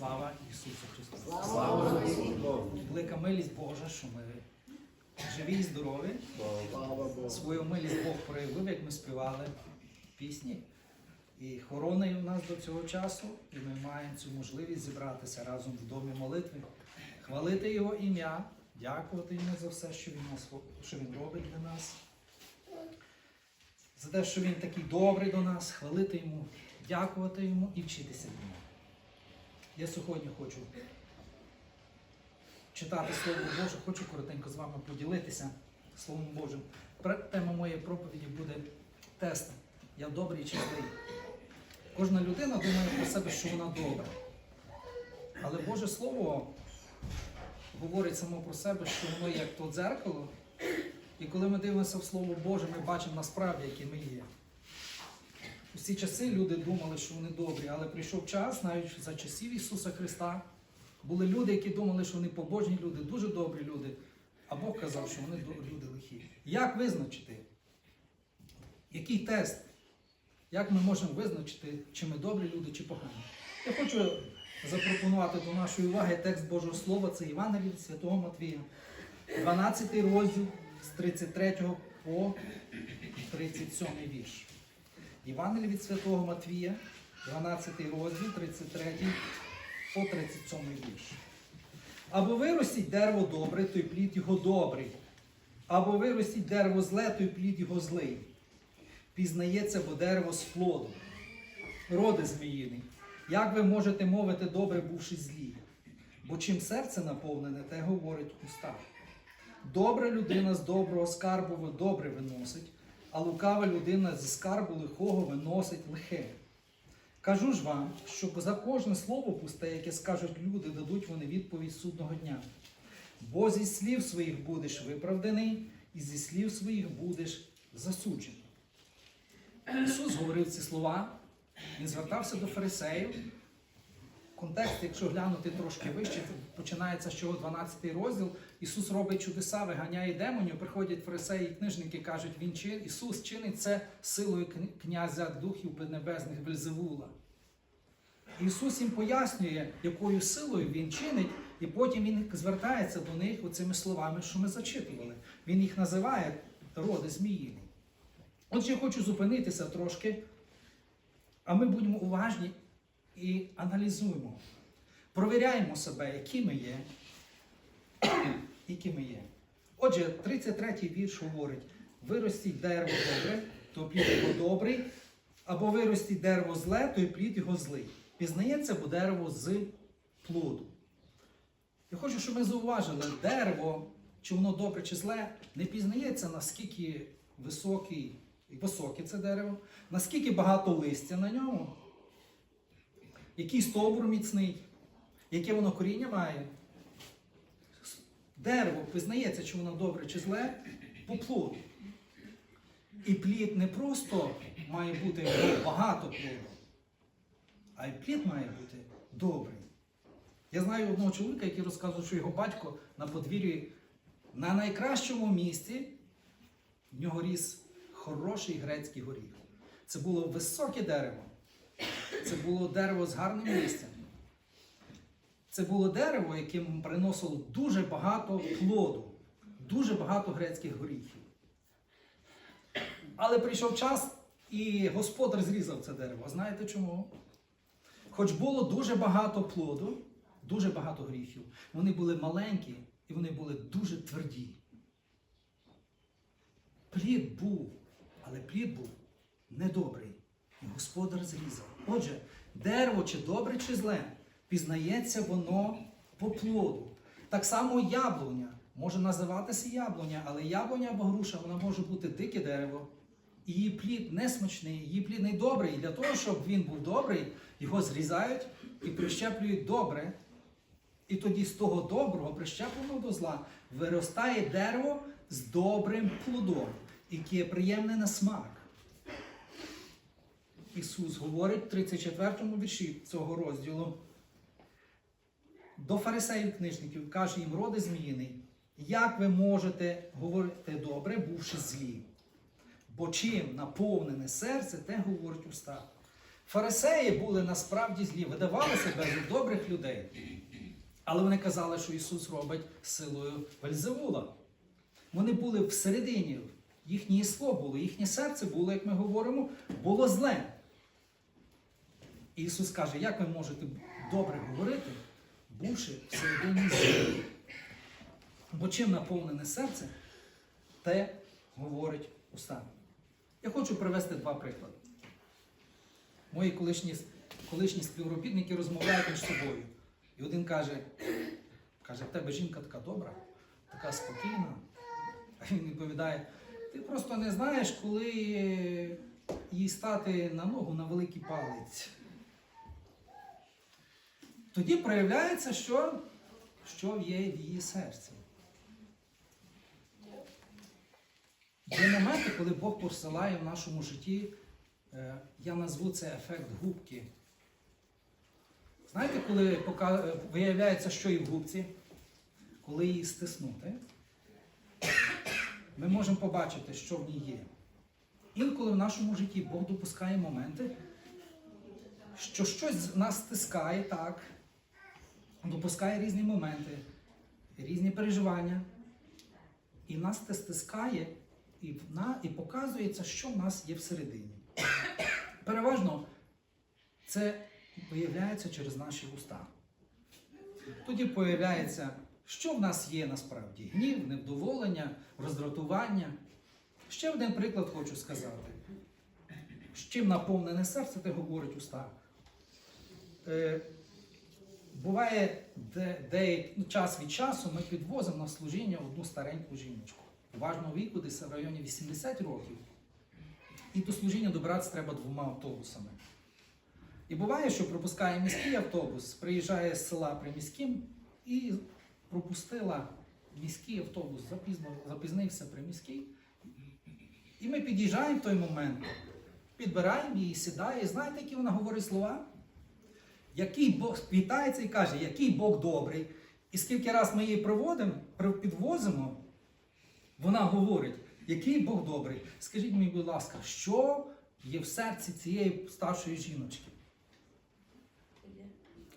Слава Ісусу Христу! Слава Богу! Велика милість Божа, що ми живі і здорові. Слава Богу! Свою милість Бог проявив, як ми співали пісні. І хорони у нас до цього часу, і ми маємо цю можливість зібратися разом в домі молитви, хвалити Його ім'я, дякувати йому за все, що він, нас, що він робить для нас. За те, що він такий добрий до нас, хвалити йому, дякувати йому і вчитися від нього. Я сьогодні хочу читати Слово Боже, хочу коротенько з вами поділитися Словом Божим. Тема моєї проповіді буде тест. Я добрий чи злий. Кожна людина думає про себе, що вона добра. Але Боже Слово говорить само про себе, що воно як то дзеркало. І коли ми дивимося в Слово Боже, ми бачимо насправді, які ми є. У ці часи люди думали, що вони добрі, але прийшов час, навіть за часів Ісуса Христа, були люди, які думали, що вони побожні люди, дуже добрі люди, а Бог казав, що вони люди лихі. Як визначити? Який тест? Як ми можемо визначити, чи ми добрі люди, чи погані? Я хочу запропонувати до нашої уваги текст Божого Слова, це Євангеліє від Святого Матвія, 12 розділ з 33 по 37 вірш. Євангеліє від Святого Матвія, 12 розділ, 33 по 37 вірш. Або виростіть дерево добре, то й плід його добрий. Або виростіть дерево зле, то й плід його злий. Пізнається, бо дерево з плоду. Роди зміїний. Як ви можете мовити добре, бувши злі? Бо чим серце наповнене, те говорить уста. Добра людина з доброго скарбу добре виносить, а лукава людина зі скарбу лихого виносить лихе. Кажу ж вам, що за кожне слово пусте, яке скажуть люди, дадуть вони відповідь судного дня. Бо зі слів своїх будеш виправданий, і зі слів своїх будеш засуджений. Ісус говорив ці слова, Він звертався до фарисеїв. Контекст, якщо глянути трошки вище, починається з чого 12 розділ. Ісус робить чудеса, виганяє демонів, приходять фарисеї і книжники, кажуть, він чин, Ісус чинить це силою князя духів піднебесних Вельзевула. Ісус їм пояснює, якою силою Він чинить, і потім Він звертається до них оцими словами, що ми зачитували. Він їх називає роди зміїни. Отже, я хочу зупинитися трошки, а ми будемо уважні і аналізуємо. Провіряємо себе, які ми є, які ми є. Отже, 33-й вірш говорить: виростіть дерево добре, то плід його добрий, або виростіть дерево зле, то й плід його злий. Пізнається, бо дерево з плоду. Я хочу, щоб ми зауважили, дерево, чи воно добре, чи зле, не пізнається, наскільки високий, високе це дерево, наскільки багато листя на ньому, який стовбур міцний, яке воно коріння має. Дерево пізнається, чи воно добре чи зле, по плоду. І плід не просто має бути багато плоду, а й плід має бути добрий. Я знаю одного чоловіка, який розказував, що його батько на подвір'ї на найкращому місці в нього ріс хороший грецький горіх. Це було високе дерево. Це було дерево з гарним листям. Це було дерево, яким приносило дуже багато плоду, дуже багато грецьких горіхів. Але прийшов час, і господар зрізав це дерево. Знаєте чому? Хоч було дуже багато плоду, дуже багато гріхів, вони були маленькі і вони були дуже тверді. Плід був, але плід був недобрий. І господар зрізав. Отже, дерево чи добре, чи зле, пізнається воно по плоду. Так само яблуня може називатися яблуня, але яблуня або груша вона може бути дике дерево. І її плід не смачний, її плід не добрий. І для того, щоб він був добрий, його зрізають і прищеплюють добре. І тоді з того доброго, прищепленого до зла, виростає дерево з добрим плодом, яке приємне на смак. Ісус говорить в 34 му вірші цього розділу до фарисеїв книжників, каже їм, роди зміїний, як ви можете говорити добре, бувши злі? Бо чим наповнене серце, те говорить уста. Фарисеї були насправді злі, видавали себе за добрих людей. Але вони казали, що Ісус робить силою Вельзевула. Вони були всередині, їхнє єсло було, їхнє серце було, як ми говоримо, було зле. І Ісус каже, як ви можете добре говорити, бувши всередині злі? Бо чим наповнене серце, те говорить уста. Я хочу привести два приклади. Мої колишні, колишні співробітники розмовляють між собою. І один каже, каже, в тебе жінка така добра, така спокійна. А він відповідає, ти просто не знаєш, коли їй стати на ногу на великий палець. Тоді проявляється, що, що є в її серці. Є моменти, коли Бог посилає в нашому житті, е, я назву це ефект губки. Знаєте, коли е, виявляється, що і в губці, коли її стиснути, ми можемо побачити, що в ній є. Інколи в нашому житті Бог допускає моменти, що щось нас стискає так, допускає різні моменти, різні переживання, і нас це стискає, і, в на, і показується, що в нас є всередині. Переважно це виявляється через наші уста. Тоді появляється, що в нас є насправді: гнів, невдоволення, роздратування. Ще один приклад хочу сказати. З чим наповнене серце, те говорить уста. Буває, де, де ну, час від часу ми підвозимо на служіння одну стареньку жіночку. Важного віку, десь в районі 80 років. І до служіння добиратися треба двома автобусами. І буває, що пропускає міський автобус, приїжджає з села приміським і пропустила міський автобус, запізнився приміський. І ми під'їжджаємо в той момент, підбираємо її, сідає. І знаєте, які вона говорить слова? Який Бог вітається і каже, який Бог добрий. І скільки раз ми її проводимо, підвозимо, вона говорить, який Бог добрий. Скажіть мені, будь ласка, що є в серці цієї старшої жіночки?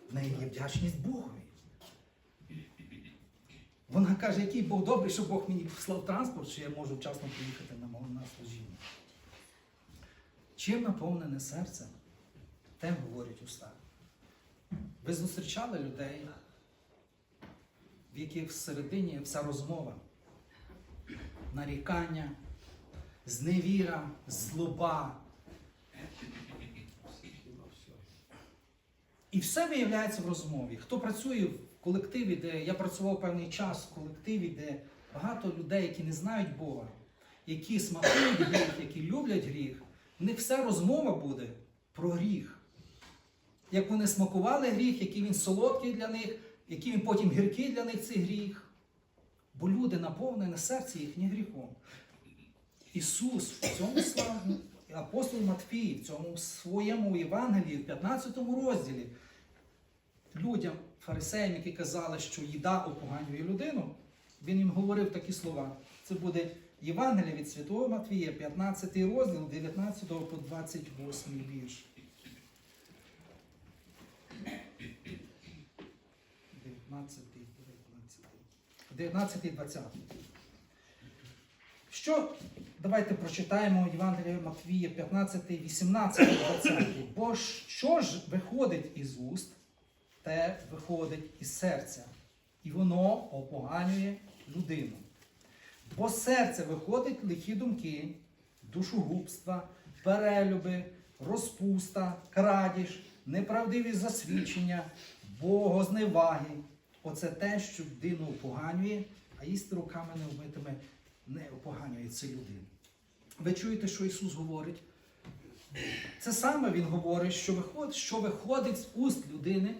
В неї є вдячність Богові. Вона каже, який Бог добрий, що Бог мені послав транспорт, що я можу вчасно приїхати на на служіння. Чим наповнене серце, тим говорять уста. Ви зустрічали людей, в яких всередині вся розмова, нарікання, зневіра, злоба. І все виявляється в розмові. Хто працює в колективі, де я працював певний час в колективі, де багато людей, які не знають Бога, які смакують гріх, які люблять гріх, в них вся розмова буде про гріх. Як вони смакували гріх, який він солодкий для них, який він потім гіркий для них цей гріх. Бо люди наповнені серце їхнє гріхом. Ісус в цьому славі, апостол Матфій, в цьому своєму Євангелії, в 15 розділі, людям, фарисеям, які казали, що їда опоганює людину, він їм говорив такі слова. Це буде Євангелія від Святого Матвія, 15 розділ, 19 по 28 вірш. 19, 19, 19 20. Що? Давайте прочитаємо Євангелія Матвія 15, 18, 20. Бо що ж виходить із уст, те виходить із серця, і воно опоганює людину. Бо з серця виходять лихі думки, душогубства, перелюби, розпуста, крадіж, неправдиві засвідчення, богозневаги. Оце те, що людину опоганює, а їсти руками не невмитими не опоганює цю людину. Ви чуєте, що Ісус говорить? Це саме Він говорить, що виходить, що виходить з уст людини,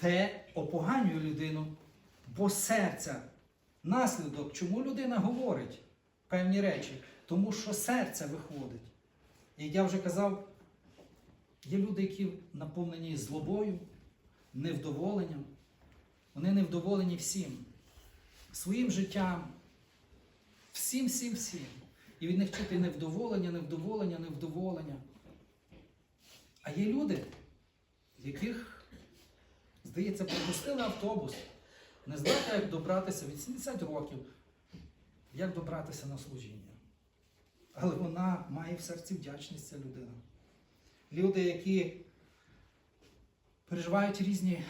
те опоганює людину, бо серця, наслідок, чому людина говорить певні речі? Тому що серце виходить. І я вже казав, є люди, які наповнені злобою, невдоволенням. Вони невдоволені всім, своїм життям, всім, всім, всім. І від них чути невдоволення, невдоволення, невдоволення. А є люди, яких, здається, пропустили автобус, не знають, як добратися від 70 років, як добратися на служіння. Але вона має в серці вдячність ця людина. Люди, які переживають різні,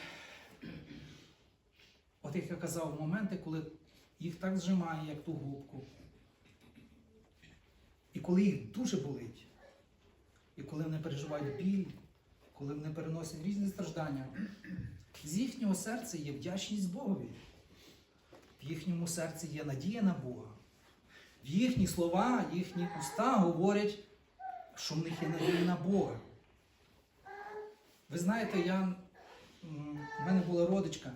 от як я казав, моменти, коли їх так зжимає, як ту губку. І коли їх дуже болить, і коли вони переживають біль, коли вони переносять різні страждання, з їхнього серця є вдячність Богові. В їхньому серці є надія на Бога. В їхні слова, їхні уста говорять, що в них є надія на Бога. Ви знаєте, я, в мене була родичка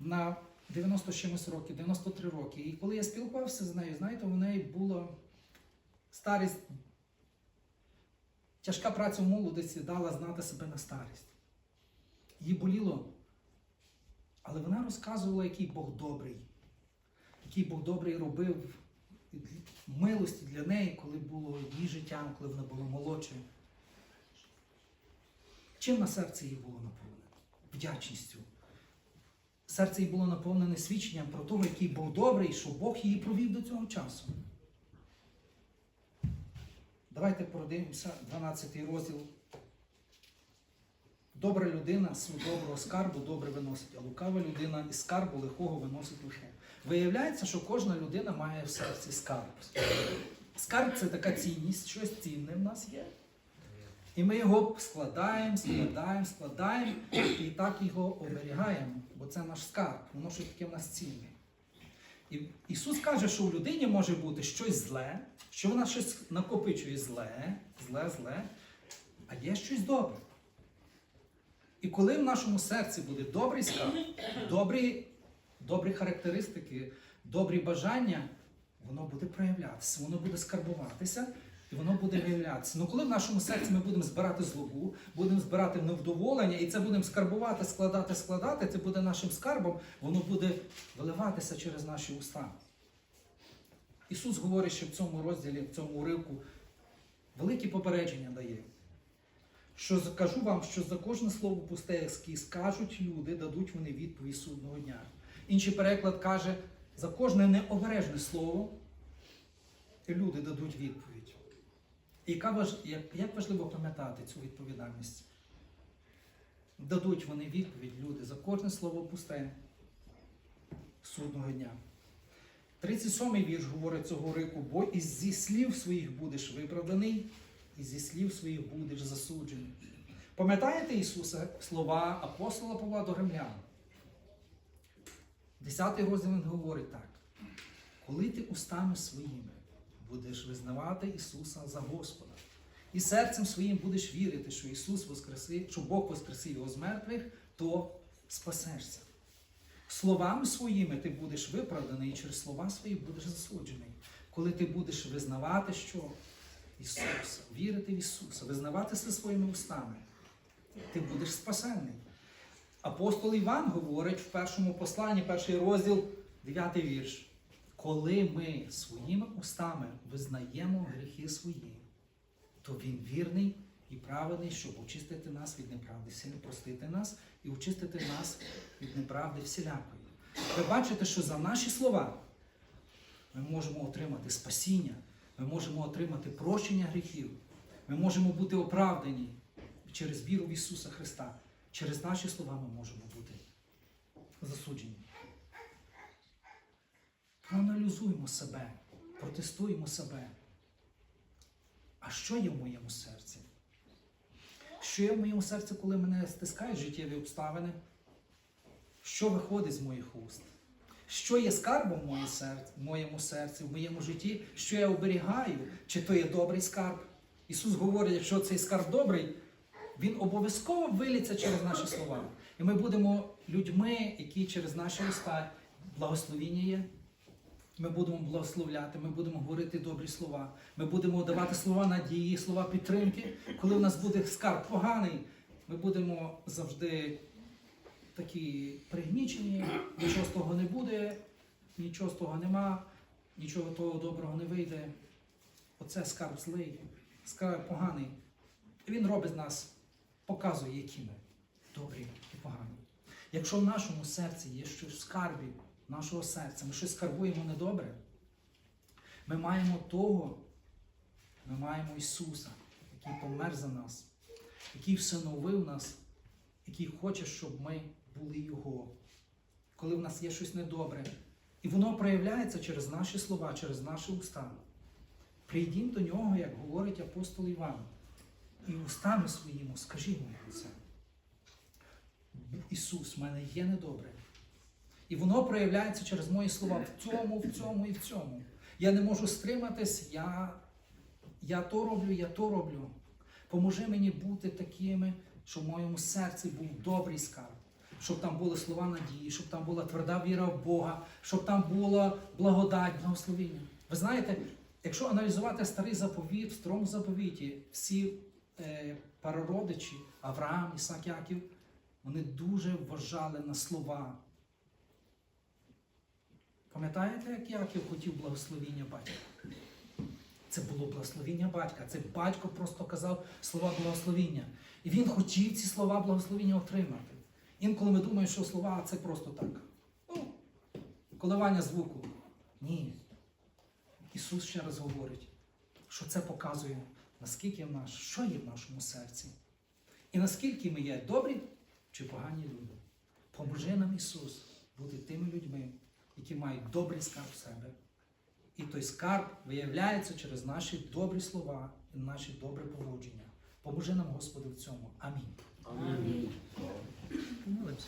на 90 чимось років, 93 роки. І коли я спілкувався з нею, знаєте, в неї була старість, тяжка праця в молодості дала знати себе на старість. Їй боліло, але вона розказувала, який Бог добрий, який Бог добрий робив милості для неї, коли було її життя, коли вона була молодшою. Чим на серці її було наповнене? Вдячністю. Серце її було наповнене свідченням про те, який Бог добрий, що Бог її провів до цього часу. Давайте продивимося 12 розділ. Добра людина з доброго скарбу добре виносить, а лукава людина із скарбу лихого виносить лихе. Виявляється, що кожна людина має в серці скарб. Скарб це така цінність, щось цінне в нас є. І ми його складаємо, складаємо, складаємо і так його оберігаємо, бо це наш скарб, воно що таке в нас цінне. І Ісус каже, що у людині може бути щось зле, що вона щось накопичує зле, зле, зле, а є щось добре. І коли в нашому серці буде добрий скарб, добрі, добрі характеристики, добрі бажання, воно буде проявлятися, воно буде скарбуватися і воно буде виявлятися. Ну коли в нашому серці ми будемо збирати злобу, будемо збирати невдоволення, і це будемо скарбувати, складати, складати, це буде нашим скарбом, воно буде виливатися через наші уста. Ісус говорить, що в цьому розділі, в цьому уривку, великі попередження дає. Що кажу вам, що за кожне слово пусте, яке скажуть люди, дадуть вони відповідь судного дня. Інший переклад каже, за кожне необережне слово люди дадуть відповідь. І як, важливо пам'ятати цю відповідальність? Дадуть вони відповідь, люди, за кожне слово пусте судного дня. 37-й вірш говорить цього рику, бо із зі слів своїх будеш виправданий, і зі слів своїх будеш засуджений. Пам'ятаєте Ісуса слова апостола Павла до римлян? Десятий розділ він говорить так: коли ти устами своїми будеш визнавати Ісуса за Господа, і серцем своїм будеш вірити, що Ісус воскресив, що Бог воскресив його з мертвих, то спасешся. Словами своїми ти будеш виправданий, і через слова свої будеш засуджений. Коли ти будеш визнавати, що Ісуса, вірити в Ісуса, визнавати це своїми устами, ти будеш спасений. Апостол Іван говорить в першому посланні, перший розділ, 9 вірш. Коли ми своїми устами визнаємо гріхи свої, то Він вірний і праведний, щоб очистити нас від неправди, простити нас і очистити нас від неправди всілякої. Ви бачите, що за наші слова ми можемо отримати спасіння, ми можемо отримати прощення гріхів, ми можемо бути оправдані через віру в Ісуса Христа. Через наші слова ми можемо бути засуджені. Проаналізуємо себе, протестуємо себе. А що є в моєму серці? Що є в моєму серці, коли мене стискають життєві обставини? Що виходить з моїх уст? Що є скарбом в моєму серці, в моєму житті? Що я оберігаю? Чи то є добрий скарб? Ісус говорить, якщо цей скарб добрий, він обов'язково виліться через наші слова. І ми будемо людьми, які через наші уста благословіння є. Ми будемо благословляти, ми будемо говорити добрі слова. Ми будемо давати слова надії, слова підтримки. Коли у нас буде скарб поганий, ми будемо завжди такі пригнічені, нічого з того не буде, нічого з того нема, нічого того доброго не вийде. Оце скарб злий, скарб поганий. І Він робить з нас, показує, які ми добрі і погані. Якщо в нашому серці є щось в скарбі нашого серця, ми щось скарбуємо недобре, ми маємо того, ми маємо Ісуса, який помер за нас, який всиновив нас, який хоче, щоб ми були Його. Коли в нас є щось недобре, і воно проявляється через наші слова, через наші уста. Прийдіть до нього, як говорить апостол Іван, і устами своїми скажіть йому це. Ісус, в мене є недобре. І воно проявляється через мої слова в цьому, в цьому і в цьому. Я не можу стриматись, я, я то роблю, я то роблю. Поможи мені бути такими, щоб в моєму серці був добрий скарб, щоб там були слова надії, щоб там була тверда віра в Бога, щоб там була благодать, благословіння. Ви знаєте, якщо аналізувати старий заповіт, в старому заповіті, всі е, парородичі, Авраам, Ісак, Яків, вони дуже вважали на слова. Пам'ятаєте, як Яків хотів благословіння батька? Це було благословіння батька. Це батько просто казав слова благословіння. І він хотів ці слова благословіння отримати. Інколи ми думаємо, що слова це просто так. Ну, коливання звуку. Ні. Ісус ще раз говорить, що це показує, наскільки в наш, що є в нашому серці. І наскільки ми є добрі чи погані люди. Поможи нам Ісус бути тими людьми, які мають добрий скарб в себе. І той скарб виявляється через наші добрі слова і наші добре поводження. Поможи нам, Господи, в цьому. Амінь. Амінь. Помолимося.